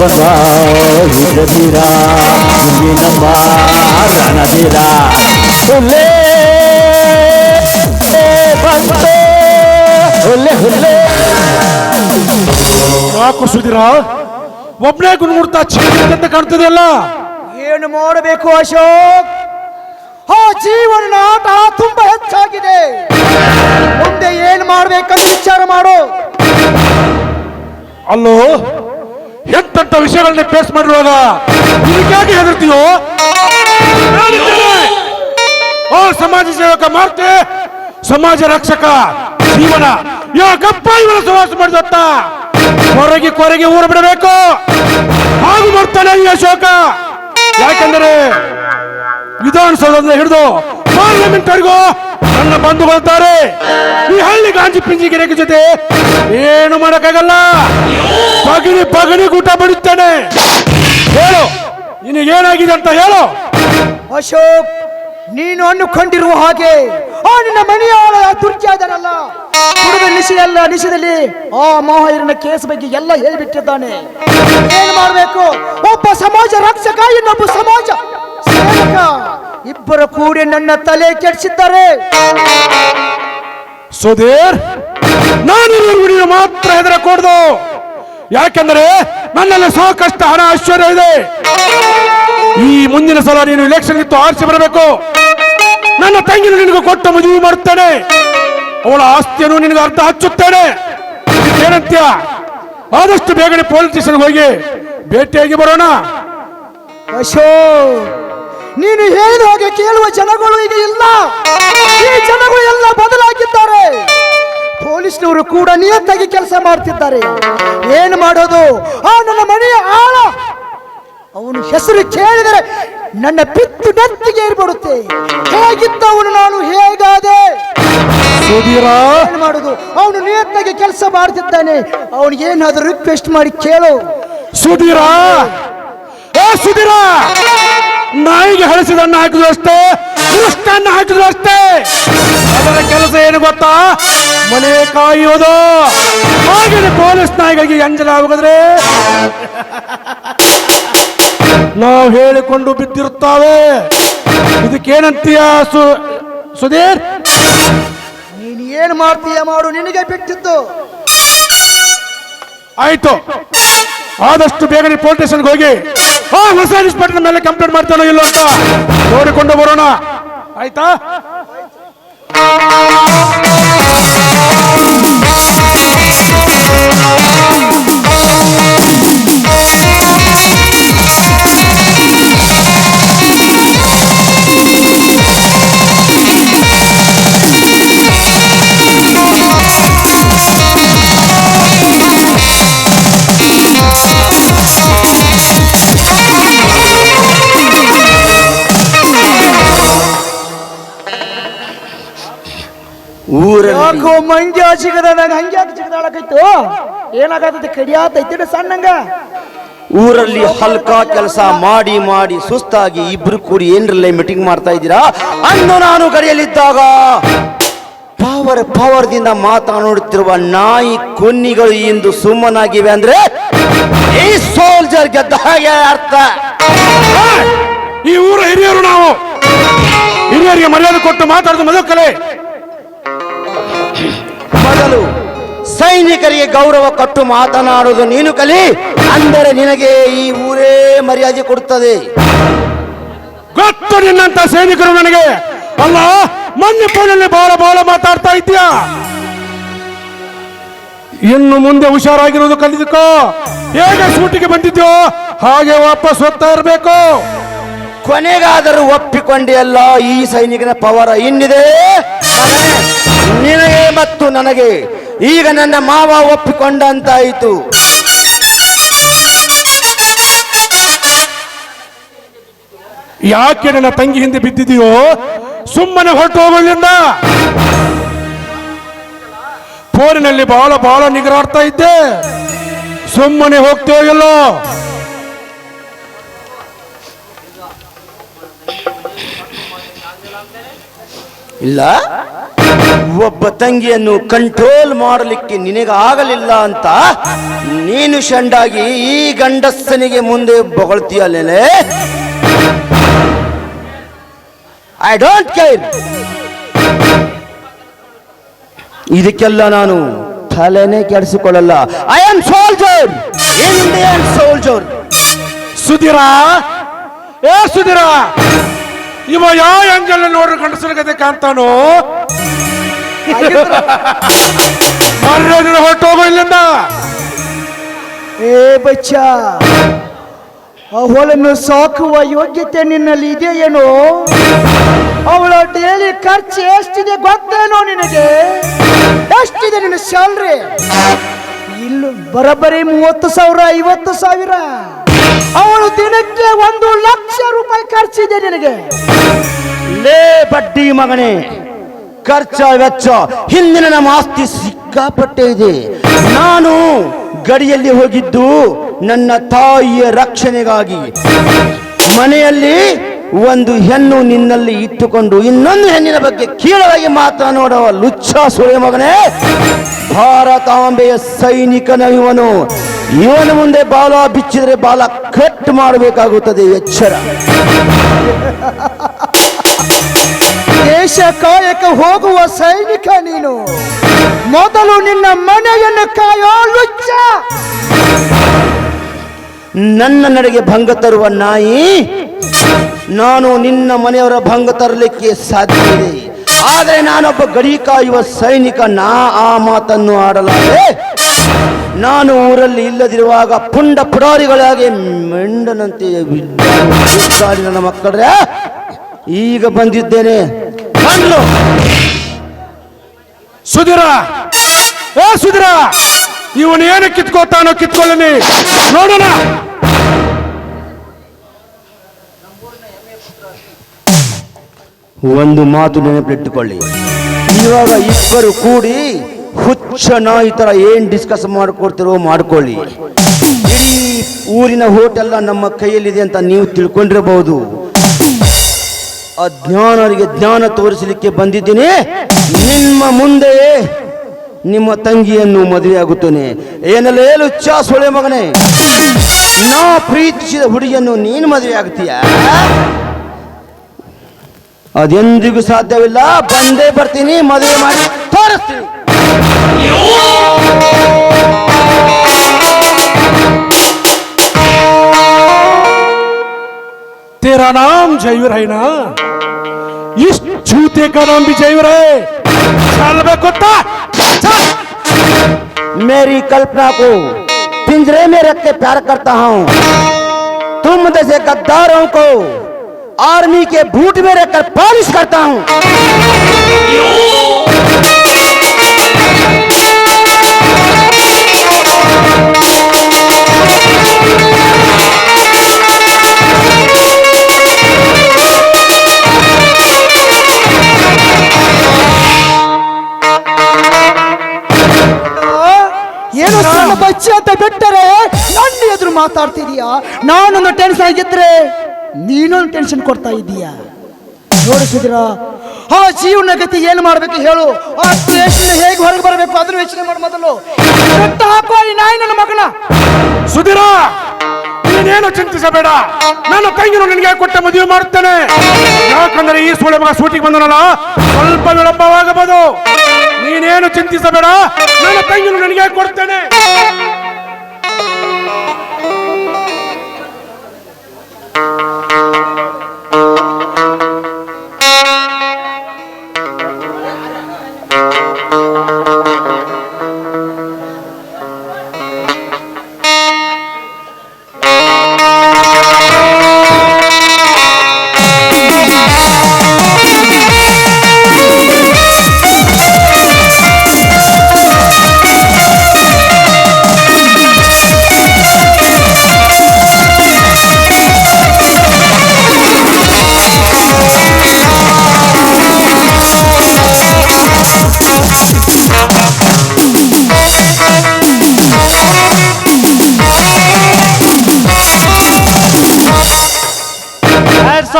ಬಂದ ಹಿಡಿದೀರ ಈ ನಮ್ಮ ರಣಧೀರ ಹುಲ್ಲೆ ಬಂತು. ಹುಲ್ಲೆ ಹುಲ್ಲೆ. ಯಾಕೋ ಸುಧೀರ ಒಬ್ನೇ ಗುಣಗುಡ್ತಾ ಕಾಣ್ತದೆಯಲ್ಲ? ಏನು ಮಾಡಬೇಕು ಅಶೋಕ್? ಆ ಜೀವನ ಆಟ ತುಂಬಾ ಹೆಚ್ಚಾಗಿದೆ. ಮುಂದೆ ಏನು ಮಾಡ್ಬೇಕಂತ ವಿಚಾರ ಮಾಡು. ಅಲ್ಲೋ ಎಂತೆಂತ ವಿಷಯಗಳನ್ನ ಫೇಸ್ ಮಾಡಿರುವಾಗ ಇದಕ್ಕಾಗಿ ಹೆದರ್ತೀಯೋ. ಓ, ಸಮಾಜ ಸೇವಕ ಮಾರ್ತೆ, ಸಮಾಜ ರಕ್ಷಕ, ಜೀವನ. ಯಾಕಪ್ಪ ಇವನ ಸಮಾಜ ಮಾಡಿದತ್ತ? ಕೊರಗಿ ಕೊರಗಿ ಊರು ಬಿಡಬೇಕು. ಹಾಗೂ ಮಾಡ್ತಾನೆ ಈ ಅಶೋಕ. ಯಾಕೆಂದರೆ ವಿಧಾನಸೌಧದಿಂದ ಹಿಡಿದು ಪಾರ್ಲಿಮೆಂಟ್ ವರೆಗೂ ನನ್ನ ಬಂಧು ಬರ್ತಾರೆ ಈ ಹಳ್ಳಿ ಗಾಂಜಿ ಪಿಂಜಿ ಗಿರಕಿ ಜೊತೆ ಏನು ಮಾಡಕ್ಕಾಗಲ್ಲ. ಪಗಣಿ ಪಗಣಿ ಊಟ ಬಿಡುತ್ತೇನೆ. ಹೇಳು, ನಿನಗೇನಾಗಿದೆ ಅಂತ ಹೇಳು. ಅಶೋಕ್, ನೀನು ಅನ್ನುಕೊಂಡಿರುವ ಹಾಗೆ ಆ ನಿನ್ನ ಮನೆಯಾಳ ತುರ್ಚಿಯಾದನಲ್ಲ ಕುಡಿದ ನಿಶೆಯಲ್ಲ ನಿಶೆಯಲ್ಲಿ ಆ ಮಹಾವೀರನ ಕೇಸ್ ಬಗ್ಗೆ ಎಲ್ಲ ಹೇಳಿಬಿಟ್ಟಿದ್ದಾನೆ. ಏನು ಮಾಡಬೇಕು? ಒಬ್ಬ ಸಮಾಜ ರಕ್ಷಕ, ಇನ್ನೊಬ್ಬ ಸಮಾಜ ಸೇವಕ. ಇಬ್ಬರು ಕೂಡಿ ನನ್ನ ತಲೆ ಕೆಡಿಸಿದ್ದಾರೆ. ಸುಧೀರ್ ನಾನು ಹುಡುಗ ಮಾತ್ರ ಹೆದರಕೂಡ್ದು ಯಾಕೆಂದರೆ ನನ್ನಲ್ಲಿ ಸಾಕಷ್ಟು ಹಣ ಐಶ್ವರ್ಯ ಇದೆ ಈ ಮುಂದಿನ ಸಲ ನೀನು ಇಲೆಕ್ಷನ್ ಇತ್ತು ಆರಿಸಿ ಬರಬೇಕು. ನನ್ನ ತಂಗಿನ ನಿನಗೆ ಕೊಟ್ಟು ಮದುವೆ ಮಾಡುತ್ತೇನೆ. ಅವಳ ಆಸ್ತಿಯನ್ನು ನಿನಗೆ ಅರ್ಧ ಹಚ್ಚುತ್ತೇನೆ. ಏನಂತ್ಯ? ಆದಷ್ಟು ಬೇಗನೆ ಪೊಲೀಸ್ ಸ್ಟೇಷನ್ಗೆ ಹೋಗಿ ಭೇಟಿಯಾಗಿ ಬರೋಣ. ಅಶೋಕ್ ನೀನು ಏನು ಹಾಗೆ ಕೇಳುವ ಜನಗಳು ಈಗ ಇಲ್ಲ. ಈ ಜನಗಳು ಎಲ್ಲ ಬದಲಾಗಿದ್ದಾರೆ. ಪೊಲೀಸ್ನವರು ಕೂಡ ನಿಯತ್ತಾಗಿ ಕೆಲಸ ಮಾಡ್ತಿದ್ದಾರೆ. ಏನು ಮಾಡೋದು? ಆ ನನ್ನ ಮನೆಯ ಆಳ. ಅವನು ಹೆಸರು ಕೇಳಿದರೆ ನನ್ನ ಪಿತ್ತು ನೆತ್ತಿಗೆ ಹೇಗಿತ್ತು ಹೇಗಿದ್ದವನು ನಾನು? ಹೇಗಾದೆ? ಮಾಡುದು ಏನು ಮಾಡೋದು? ಅವನು ನಿಯತ್ತಾಗಿ ಕೆಲಸ ಮಾಡ್ತಿದ್ದಾನೆ. ಅವನಿಗೆ ಏನಾದರೂ ರಿಕ್ವೆಸ್ಟ್ ಮಾಡಿ ಕೇಳು. ಸುಧೀರ. ಏ ಸುಧೀರ. ನಾಯಿಗೆ ಹಳಸಿದನ್ನು ಹಾಕಿದಷ್ಟೇ ಹಾಕಿದ್ರು ಅಷ್ಟೇ. ಅದರ ಕೆಲಸ ಏನು ಗೊತ್ತಾ? ಮನೆ ಕಾಯೋದು. ಹಾಗೆ ಪೊಲೀಸ್ ನಾಯಿಗಳಿಗೆ ಅಂಜಲಾಗುದ್ರೆ ನಾವು ಹೇಳಿಕೊಂಡು ಬಿದ್ದಿರುತ್ತಾವೆ. ಇದಕ್ಕೇನಂತೀಯ ಸು ಸುಧೀರ್? ನೀನು ಏನು ಮಾಡ್ತೀಯ ಮಾಡು ನಿನಗೆ ಬಿಟ್ಟಿದ್ದು. ಆಯ್ತು. ಆದಷ್ಟು ಬೇಗನೆ ಪೊಲೀಸ್ ಸ್ಟೇಷನ್ಗೆ ಹೋಗಿ. ಆ, ಹೊಸ ಇನ್ಸ್ಪೆಕ್ಟರ್ ಮೇಲೆ ಕಂಪ್ಲೇಂಟ್ ಮಾಡ್ತಾನೋ ಇಲ್ಲೋ ಅಂತ ನೋಡಿಕೊಂಡು ಬರೋಣ. ಆಯ್ತಾ? ಯಾಕೋ ಮಂಜ ಸಿಗದ ನಂಗೆ ಹಂಗ್ಯಾಕೆ ಸಿಗದಾಳಕೈತು ಏನಾಗತ್ತೈತಿ ಕಡಿಯಾತೈತಿ ಸಣ್ಣಂಗ. ಊರಲ್ಲಿ ಹಲ್ಕಾ ಕೆಲಸ ಮಾಡಿ ಮಾಡಿ ಸುಸ್ತಾಗಿ ಇಬ್ರು ಕೂಡಿ ಏನ್ರಲ್ಲೇ ಮೀಟಿಂಗ್ ಮಾಡ್ತಾ ಇದ್ದೀರಾ? ಅಂದು ನಾನು ಕರೆಯಲಿದ್ದಾಗ ಪವರ್ ಪವರ್ದಿಂದ ಮಾತನಾಡುತ್ತಿರುವ ನಾಯಿ ಕೊನ್ನಿಗಳು ಇಂದು ಸುಮ್ಮನಾಗಿವೆ ಅಂದ್ರೆ ಈ ಸೋಲ್ಜರ್ ಗೆದ್ದ ಹಾಗೆ ಅರ್ಥ. ಈ ಊರ ಹಿರಿಯರು ನಾವು. ಹಿರಿಯರಿಗೆ ಮರ್ಯಾದೆ ಕೊಟ್ಟು ಮಾತಾಡೋದು ಮೊದಲು ಕಲೆ. ಸೈನಿಕರಿಗೆ ಗೌರವ ಕೊಟ್ಟು ಮಾತನಾಡುವುದು ನೀನು ಕಲಿ ಅಂದರೆ ನಿನಗೆ ಈ ಊರೇ ಮರ್ಯಾದೆ ಕೊಡುತ್ತದೆ. ಗೊತ್ತು ನಿನ್ನಂತ ಸೈನಿಕರು ನನಗೆ. ಅಲ್ಲ ಮೊನ್ನೆ ಫೋನಲ್ಲಿ ಬಹಳ ಬಹಳ ಮಾತಾಡ್ತಾ ಇದ್ದೀಯಾ. ಇನ್ನು ಮುಂದೆ ಹುಷಾರಾಗಿರೋದು ಕಲಿದುಕೋ. ಹೇಗೆ ಸೂಟಿಗೆ ಬಂದಿದ್ಯೋ ಹಾಗೆ ವಾಪಸ್ ಹೋಗ್ತಾ ಇರಬೇಕು. ಕೊನೆಗಾದರೂ ಒಪ್ಪಿಕೊಂಡೆ ಅಲ್ಲ ಈ ಸೈನಿಕನ ಪವರ ಇನ್ನಿದೆ. ನಿನಗೆ ಮತ್ತು ನನಗೆ. ಈಗ ನನ್ನ ಮಾವ ಒಪ್ಪಿಕೊಂಡಂತಾಯಿತು. ಯಾಕೆ ನನ್ನ ತಂಗಿ ಹಿಂದೆ ಬಿದ್ದಿದೆಯೋ? ಸುಮ್ಮನೆ ಹೊರಟು ಹೋಗೋದ್ರಿಂದ ಫೋನಿನಲ್ಲಿ ಬಹಳ ಬಹಳ ನಿಗರಾಡ್ತಾ ಇದ್ದೆ. ಸುಮ್ಮನೆ ಹೋಗ್ತೇವೋ ಎಲ್ಲೋ? ಇಲ್ಲ. ಒಬ್ಬ ತಂಗಿಯನ್ನು ಕಂಟ್ರೋಲ್ ಮಾಡಲಿಕ್ಕೆ ನಿನಗಾಗಲಿಲ್ಲ ಅಂತ ನೀನು ಶಂಡಾಗಿ ಈ ಗಂಡಸ್ಸನಿಗೆ ಮುಂದೆ ಬೊಗಳ್ತೀಯಲ್ಲೇ ಐ ಡೋಂಟ್ ಕೇರ್ ಇದಕ್ಕೆಲ್ಲ ನಾನು ತಲೆನೇ ಕೆಡಿಸಿಕೊಳ್ಳಲ್ಲ. I am soldier Indian soldier Sudhira, ಏ ಸುಧೀರ, ಇವ ಯಾವ ಆಂಗಲ್ ನೋಡ್ರಿ ಗಂಡಸರ ಗತೆ ಕಾಣ್ತಾನೋ? ಏ ಬಚ್ಚ ಅವಳನ್ನು ಸಾಕುವ ಯೋಗ್ಯತೆ ನಿನ್ನಲ್ಲಿ ಇದೆಯೇನೋ? ಅವಳ ಡೈಲಿ ಖರ್ಚು ಎಷ್ಟಿದೆ ಗೊತ್ತೇನೋ ನಿನಗೆ? ಎಷ್ಟಿದೆ ನಿನ್ನ ಸ್ಯಾಲ್ರಿ? ಇಲ್ಲ ಬರಬರಿ ಮೂವತ್ತು ಸಾವಿರ, ಐವತ್ತು ಸಾವಿರ. ಅವಳು ದಿನಕ್ಕೆ ಒಂದು ಲಕ್ಷ ರೂಪಾಯಿ ಖರ್ಚಿದೆ ನಿನಗೆ. ಲೇ ಬಡ್ಡಿ ಮಗನೇ. ಖರ್ಚ ವೆಚ್ಚ. ಹಿಂದಿನ ನಮ್ಮ ಆಸ್ತಿ ಸಿಕ್ಕಾಪಟ್ಟೆ ಇದೆ ನಾನು ಗಡಿಯಲ್ಲಿ ಹೋಗಿದ್ದು ನನ್ನ ತಾಯಿಯ ರಕ್ಷಣೆಗಾಗಿ. ಮನೆಯಲ್ಲಿ ಒಂದು ಹೆಣ್ಣು ನಿನ್ನಲ್ಲಿ ಇಟ್ಟುಕೊಂಡು ಇನ್ನೊಂದು ಹೆಣ್ಣಿನ ಬಗ್ಗೆ ಕೀಳವಾಗಿ ಮಾತನಾಡುವ ಲುಚ್ಚ ಸೂರ್ಯ ಮಗನೇ. ಭಾರತಾಂಬೆಯ ಸೈನಿಕನ ಇವನು ಇವನ ಮುಂದೆ ಬಾಲ ಬಿಚ್ಚಿದರೆ ಬಾಲ ಕಟ್ ಮಾಡಬೇಕಾಗುತ್ತದೆ ಎಚ್ಚರ. ದೇಶ ಕಾಯಕ ಹೋಗುವ ಸೈನಿಕ ನೀನು. ಮೊದಲು ನಿನ್ನ ಮನೆಯನ್ನು ಕಾಯೋ ಲುಚ್ಚ. ನನ್ನ ನಡೆಗೆ ಭಂಗ ತರುವ ನಾಯಿ, ನಾನು ನಿನ್ನ ಮನೆಯವರ ಭಂಗ ತರಲಿಕ್ಕೆ ಸಾಧ್ಯವಿದೆ. ಆದರೆ ನಾನೊಬ್ಬ ಗಡಿ ಕಾಯುವ ಸೈನಿಕ ನಾ ಆ ಮಾತನ್ನು ಆಡಲಾರೆ. ನಾನು ಊರಲ್ಲಿ ಇಲ್ಲದಿರುವಾಗ ಪುಂಡ ಪುಡಾರಿಗಳಾಗಿ ಮೆಂಡನಂತೆ ನನ್ನ ಮಕ್ಕಳ, ಈಗ ಬಂದಿದ್ದೇನೆ. ಬಂದ್ಲು. ಸುಧೀರ. ಏ ಸುಧೀರ, ಇವನು ಏನು ಕಿತ್ಕೋತಾನೋ ಕಿತ್ಕೊಳ್ಳಿ ನೋಡೋಣ. ಒಂದು ಮಾತು ನೆನಪಿಟ್ಟುಕೊಳ್ಳಿ. ಇವಾಗ ಇಬ್ಬರು ಕೂಡಿ ಹುಚ್ಚ ಈ ತರ ಏನ್ ಡಿಸ್ಕಸ್ ಮಾಡ್ಕೊಡ್ತಿರೋ ಮಾಡ್ಕೊಳ್ಳಿ. ಇಡೀ ಊರಿನ ಹೋಟೆಲ್ ನಮ್ಮ ಕೈಯಲ್ಲಿದೆ ಅಂತ ನೀವು ತಿಳ್ಕೊಂಡಿರಬಹುದು. ಅಜ್ಞಾನರಿಗೆ ಜ್ಞಾನ ತೋರಿಸಲಿಕ್ಕೆ ಬಂದಿದ್ದೀನಿ. ನಿಮ್ಮ ಮುಂದೆ ನಿಮ್ಮ ತಂಗಿಯನ್ನು ಮದುವೆ ಆಗುತ್ತೇನೆ ಏನಲ್ಲೇ ಲುಚ್ಚ ಸೊಳೆ ಮಗನೇ. ನಾ ಪ್ರೀತಿಸಿದ ಹುಡುಗಿಯನ್ನು ನೀನು ಮದುವೆ ಆಗ್ತೀಯ ಅದೆಂದಿಗೂ ಸಾಧ್ಯವಿಲ್ಲ. ಬಂದೇ ಬರ್ತೀನಿ, ಮದುವೆ ಮಾಡಿ ತೋರಿಸ್ತೀನಿ. तेरा नाम जयवीर है ना? इस जूते का नाम भी जयवीर है। चल बे कुत्ता चल मेरी कल्पना को पिंजरे में रख के प्यार करता हूँ। तुम जैसे गद्दारों को आर्मी के बूट में रखकर पॉलिश करता हूँ। ಮಾತಾಡ್ತಿದೀಯಾ? ನಾನೊಂದು ಟೆನ್ಷನ್ ಆಗಿದ್ರೆ ನೀನೊಂದು ಟೆನ್ಷನ್ ಕೊಡ್ತಾ ಇದ್ದೀಯಾ ನೋಡಿಸಿದ್ರ ಆ ಜೀವನ ಗತಿ ಏನು ಮಾಡ್ಬೇಕು ಹೇಳು. ಆ ಸ್ಟೇಷನ್ ಹೇಗೆ ಹೊರಗೆ ಬರಬೇಕು ಅದನ್ನು ಯೋಚನೆ ಮಾಡಿ ಮೊದಲು. ಕಟ್ಟು ಹಾಕೋ ಈ ನಾಯಿ ನನ್ನ ಮಗನ. ಸುಧೀರ, ನೀನೇನು ಚಿಂತಿಸಬೇಡ. ನನ್ನ ತಂಗಿನ ನಿನಗೆ ಕೊಟ್ಟ ಮದುವೆ ಮಾಡುತ್ತೇನೆ. ಯಾಕಂದ್ರೆ ಈ ಸೂಳೆ ಮಗ ಸೂಟಿಗೆ ಬಂದನಲ್ಲ, ಸ್ವಲ್ಪ ವಿಳಂಬವಾಗಬಹುದು. ನೀನೇನು ಚಿಂತಿಸಬೇಡ, ನನ್ನ ತಂಗಿನ ನಿನಗೆ ಕೊಡ್ತೇನೆ.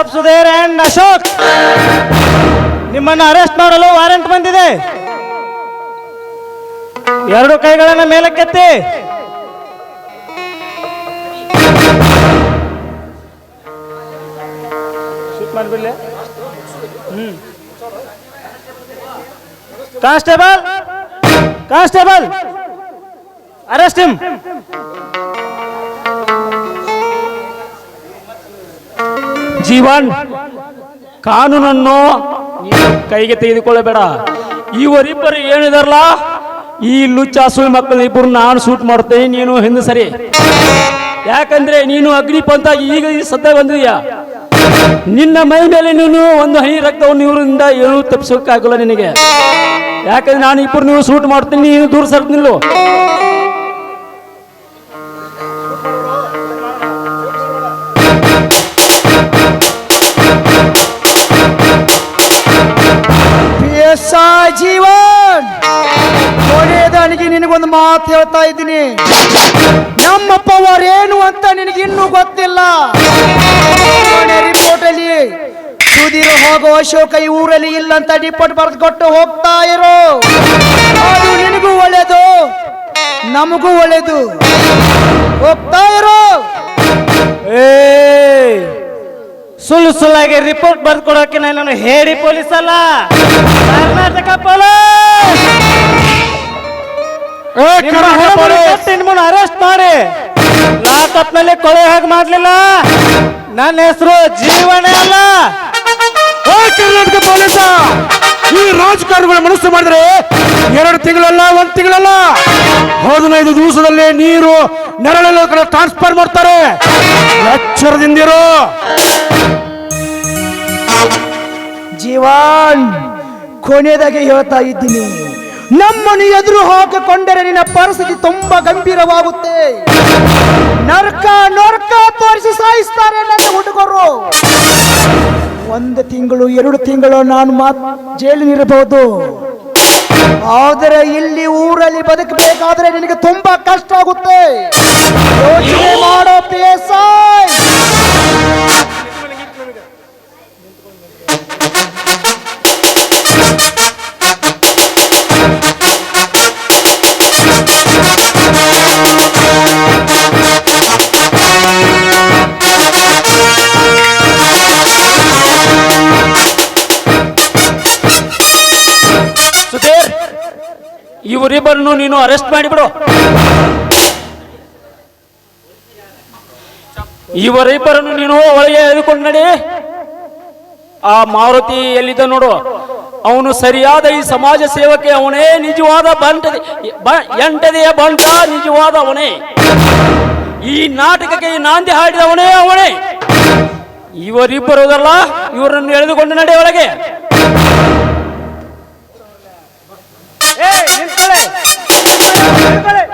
Of Sudheer and Ashok. ನಿಮ್ಮನ್ನು ಅರೆಸ್ಟ್ ಮಾಡಲು ವಾರೆಂಟ್ ಬಂದಿದೆ. ಎರಡು ಕೈಗಳನ್ನ ಮೇಲಕ್ಕೆತ್ತಿ. ಮಾಡಿಬಿಡ್ಲೆ. ಹ್ಮ್. Constable. Constable. Arrest him Jeevan, ಕಾನೂನನ್ನು ನೀನು ಕೈಗೆ ತೆಗೆದುಕೊಳ್ಳಬೇಡ. ಇವರಿಬ್ಬರು ಏನಿದಾರಲ್ಲ, ಈ ಲುಚ್ಚಾಸು ಮಕ್ಕಳು ಇಬ್ಬರು ನಾನು ಶೂಟ್ ಮಾಡ್ತೇನೆ, ನೀನು ಹಿಂದೆ ಸರಿ. ಯಾಕಂದ್ರೆ ನೀನು ಅಗ್ನಿಪಂತ ಈಗ ಸದ್ಯ ಬಂದಿದೀಯ? ನಿನ್ನ ಮೈ ಮೇಲೆ ನೀನು ಒಂದು ಹನಿ ರಕ್ತವನ್ನು ಇವರಿಂದ ಏನೂ ತಪ್ಪಿಸೋಕ್ಕಾಗಲ್ಲ ನಿನಗೆ. ಯಾಕಂದ್ರೆ ನಾನು ಇಬ್ಬರು ನೀವು ಶೂಟ್ ಮಾಡ್ತೀನಿ, ನೀನು ದೂರ ಸರ್ತ್ ನಿನಗೊಂದು ಮಾತು ಹೇಳ್ತಾ ಇದ್ದೀನಿ. ನಮ್ಮ ಪವರ್ ಏನು ಅಂತ ನಿನಗೆ ಇನ್ನೂ ಗೊತ್ತಿಲ್ಲ ರಿಪೋರ್ಟ್ ಅಲ್ಲಿ ಸುಧೀರ್ ಹೋಗೋ ಅಶೋಕ ಈ ಊರಲ್ಲಿ ಇಲ್ಲ ಅಂತ ರಿಪೋರ್ಟ್ ಬರೆದು ಕೊಟ್ಟು ಹೋಗ್ತಾ ಇರೋ. ಅದು ನಿನಗೂ ಒಳ್ಳೇದು, ನಮಗೂ ಒಳ್ಳೇದು. ಹೋಗ್ತಾ ಇರೋ. ಏ ಸುಳ್ಳು ಸುಳ್ಳಾಗಿ ರಿಪೋರ್ಟ್ ಬರ್ದು ಕೊಡೋಕೆ ನಾನು ಹೇಳಿ ಪೊಲೀಸ್ ಅಲ್ಲ ಕರ್ನಾಟಕ ಪೊಲೀಸ್! ನಿಮ್ಮನ್ನು ಅರೆಸ್ಟ್ ಮಾಡಿ. ಲಾಕಪ್ನಲ್ಲಿ ಕೊಳೆ ಹಾಗೆ ಮಾಡ್ಲಿಲ್ಲ? ನನ್ನ ಹೆಸರು ಜೀವನ ಅಲ್ಲ. ಕರ್ನಾಟಕ ಪೊಲೀಸ ಈ ರಾಜಕಾರಣಿಗಳ ಮನಸ್ಸು ಮಾಡಿದ್ರೆ ಎರಡು ತಿಂಗಳಲ್ಲ ಒಂದು ತಿಂಗಳಲ್ಲ. ಹದಿನೈದು ದಿವಸದಲ್ಲಿ ನೀರು ನೆರಳೆಲ್ಲ ಕಡೆ ಟ್ರಾನ್ಸ್ಫರ್ ಮಾಡ್ತಾರೆ. ಎಚ್ಚರದಿಂದಿರು ಜೀವನ್ ಕೊನೆಯದಾಗಿ ಹೇಳ್ತಾ ಇದ್ದೀನಿ. ನಮ್ಮನ್ನು ಎದುರು ಹಾಕಿಕೊಂಡರೆ ನಿನ್ನ ಪರಿಸ್ಥಿತಿ ತುಂಬಾ ಗಂಭೀರವಾಗುತ್ತೆ. ನರ್ಕ ನರ್ಕ ತೋರಿಸಿ ಸಾಯಿಸ್ತಾರೆ ನನ್ನ ಹುಡುಗರು. ಒಂದು ತಿಂಗಳು, ಎರಡು ತಿಂಗಳು ನಾನು ಮಾತ್ ಜೈಲಿನಿರಬಹುದು ಆದರೆ ಇಲ್ಲಿ ಊರಲ್ಲಿ ಬದುಕಬೇಕಾದ್ರೆ ನಿನಗೆ ತುಂಬಾ ಕಷ್ಟ ಆಗುತ್ತೆ. ಯೋಚನೆ ಮಾಡೋ ಪಿ ಇವರಿಬ್ಬರನ್ನು ನೀನು ಅರೆಸ್ಟ್ ಮಾಡಿಬಿಡು. ಇವರಿಬ್ಬರನ್ನು ನೀನು ಒಳಗೆ ಎಳೆದುಕೊಂಡು ನಡಿ. ಆ ಮಾರುತಿ ಎಲ್ಲಿದ್ದ ನೋಡು. ಅವನು ಸರಿಯಾದ ಈ ಸಮಾಜ ಸೇವಕ್ಕೆ ಅವನೇ, ನಿಜವಾದ ಬಂಟದೆ ಎಂಟದೆಯ ಬಂಟ, ನಿಜವಾದ ಅವನೇ. ಈ ನಾಟಕಕ್ಕೆ ನಾಂದಿ ಹಾಡಿದವನೇ ಅವನೇ. ಇವರಿಬ್ಬರುದಲ್ಲ, ಇವರನ್ನು ಎಳೆದುಕೊಂಡು ನಡೆ ಒಳಗೆ ಏ ನಿಂತ್ಕೊಳ್ಳಿ. ನಿಂತ್ಕೊಳ್ಳಿ.